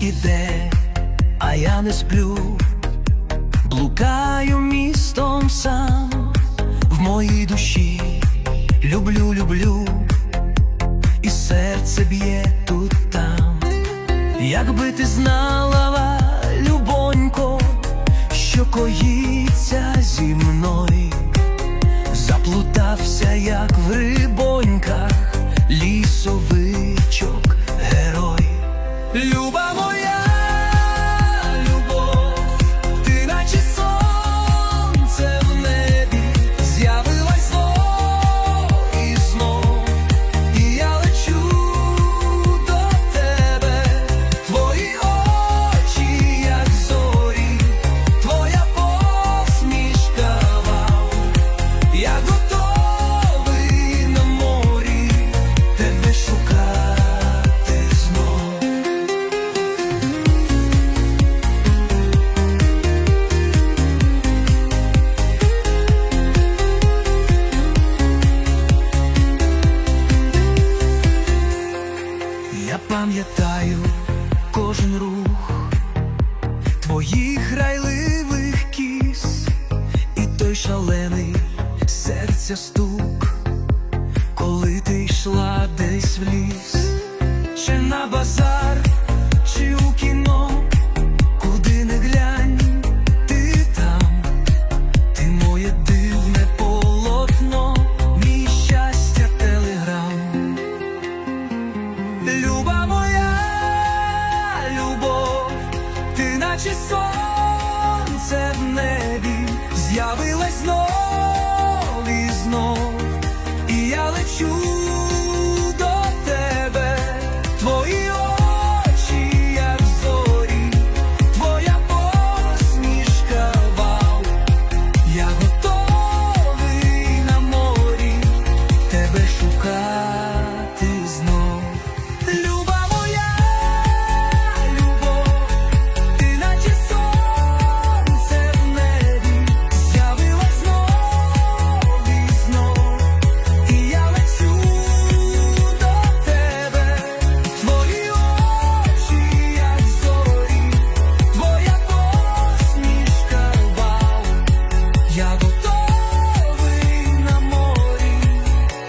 іде, а я не сплю, блукаю містом сам в моїй душі. Люблю, люблю, і серце б'є тут там. Якби ти знала, любонько, що коїться зі мною, заплутався, як в рибоньках, лісовичок. Люба пам'ятаю кожен рух твоїх грайливих кіс і той шалений серця стук, коли ти йшла десь в ліс, чи на базар, чи у кіно, куди не глянь, ти там, ти моє дивне полотно, мій щастя, телеграм. наче сонце в небі, з'явилась знов і знов, і я лечу. Я готовий на морі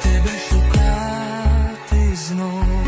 тебе шукати знов.